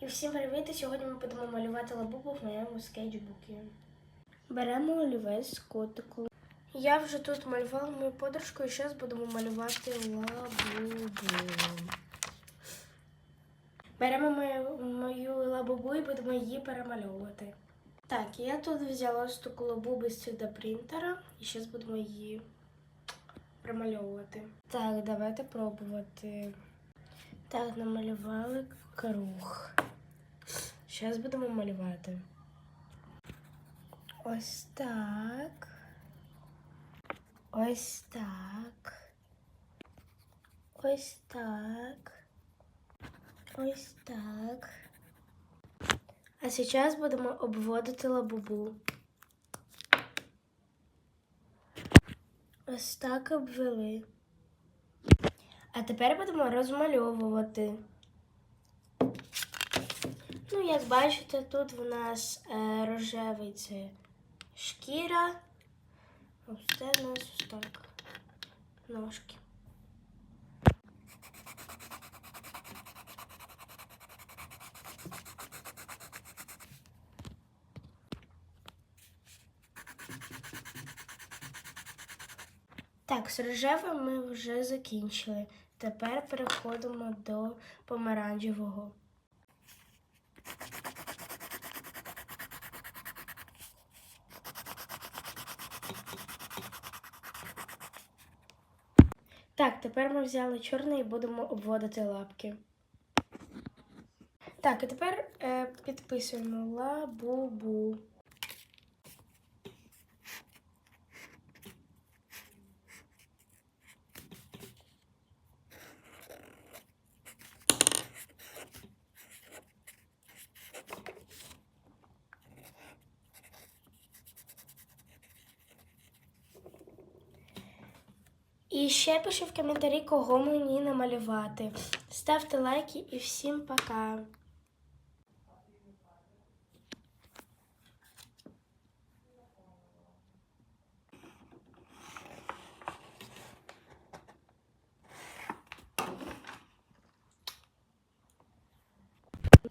І всім привіт! Сьогодні ми будемо малювати лабубу в моєму скетчбуці. Беремо олівець з котику. Я вже тут малювала мою подружку і зараз будемо малювати лабубу. Беремо мою, мою лабубу і будемо її перемальовувати. Так, я тут взяла ось таку лабубу з 3D принтера і зараз будемо її промальовувати. Так, давайте пробувати. Так, намалювали круг. Зараз будемо малювати. Ось так. Ось так. Ось так. Ось так. А зараз будемо обводити лабубу. Ось так обвели. А тепер будемо розмальовувати. Ну, як бачите, тут в нас е, рожевий це шкіра. Ось це у нас ось так. Ножки. Так, з рожевим ми вже закінчили. Тепер переходимо до помаранчевого. Так, тепер ми взяли чорний і будемо обводити лапки. Так, і тепер е, підписуємо лабубу. І ще пиши в коментарі, кого мені намалювати. Ставте лайки і всім пока!